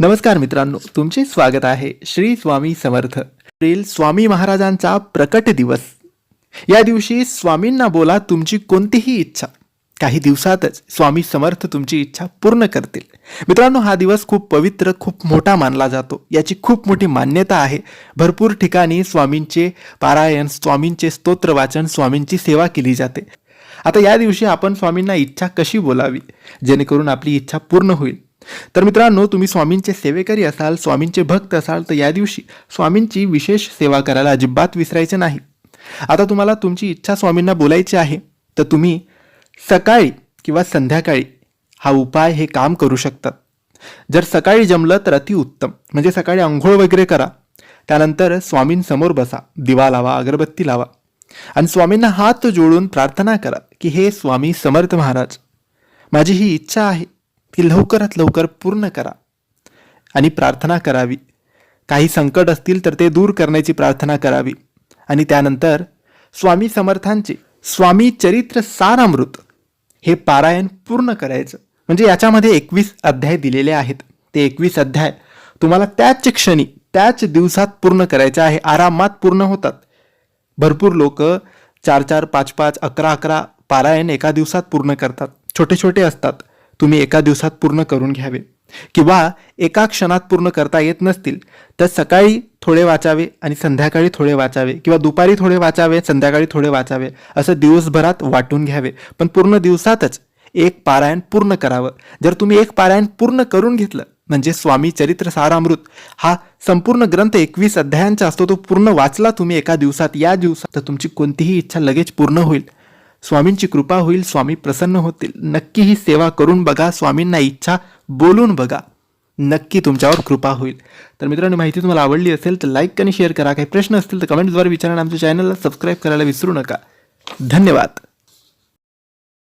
नमस्कार मित्रांनो तुमचे स्वागत आहे श्री स्वामी समर्थ. स्वामी महाराजांचा प्रकट दिवस. या दिवशी स्वामींना बोला तुमची कोणतीही इच्छा. काही दिवसातच स्वामी समर्थ तुमची इच्छा पूर्ण करतील. मित्रांनो हा दिवस खूप पवित्र खूप मोठा मानला जातो. याची खूप मोठी मान्यता आहे. भरपूर ठिकाणी स्वामींचे पारायण स्वामींचे स्तोत्र वाचन स्वामींची सेवा केली जाते. आता या दिवशी आपण स्वामींना इच्छा कशी बोलावी? जेणेकरून आपली इच्छा पूर्ण होईल. तर मित्रांनो तुम्ही स्वामींचे सेवेकरी असाल स्वामींचे भक्त असाल तर या दिवशी स्वामींची विशेष सेवा करायला अजिबात विसरायचे नाही. आता तुम्हाला तुमची इच्छा स्वामींना बोलायची आहे तर तुम्ही सकाळी किंवा संध्याकाळी हा उपाय हे काम करू शकतात जर सकाळी जमलं तर अतिउत्तम म्हणजे सकाळी आंघोळ वगैरे करा. त्यानंतर स्वामींसमोर बसा. दिवा लावा अगरबत्ती लावा. आणि स्वामींना हात जोडून प्रार्थना करा की हे स्वामी समर्थ महाराज माझी ही इच्छा आहे. ती लवकरात लवकर पूर्ण करा. आणि प्रार्थना करावी. काही संकट असतील तर ते दूर करण्याची प्रार्थना करावी. आणि त्यानंतर स्वामी समर्थांचे स्वामी चरित्र सारामृत हे पारायण पूर्ण करायचं. म्हणजे याच्यामध्ये एकवीस अध्याय दिलेले आहेत. ते एकवीस अध्याय तुम्हाला त्याच क्षणी त्याच दिवसात पूर्ण करायचे आहे. आरामात पूर्ण होतात. भरपूर लोक चार चार पाच पाच अकरा अकरा पारायण एका दिवसात पूर्ण करतात. छोटे छोटे असतात. तुम्ही एका दिवसात पूर्ण करून घ्यावे. किंवा एका क्षणात पूर्ण करता येत नसतील तर सकाळी थोडे वाचावे आणि संध्याकाळी थोडे वाचावे किंवा दुपारी थोडे वाचावे संध्याकाळी थोडे वाचावे असं दिवसभरात वाटून घ्यावे. पण पूर्ण दिवसातच एक पारायण पूर्ण करावं. जर तुम्ही एक पारायण पूर्ण करून घेतलं म्हणजे स्वामी चरित्र सारामृत हा संपूर्ण ग्रंथ एकवीस अध्यायांचा असतो तो पूर्ण वाचला तुम्ही एका दिवसात या दिवसात तर तुमची कोणतीही इच्छा लगेच पूर्ण होईल. स्वामींची कृपा होईल स्वामी प्रसन्न होतील. नक्की ही सेवा करून बघा स्वामींना इच्छा बोलून बघा. नक्की तुमच्यावर कृपा होईल. तर मित्रांनो माहिती तुम्हाला आवडली असेल तर लाईक आणि शेअर करा. काही प्रश्न असतील तर कमेंटद्वारे विचारा आणि आमच्या चॅनलला सबस्क्राईब करायला विसरू नका. धन्यवाद.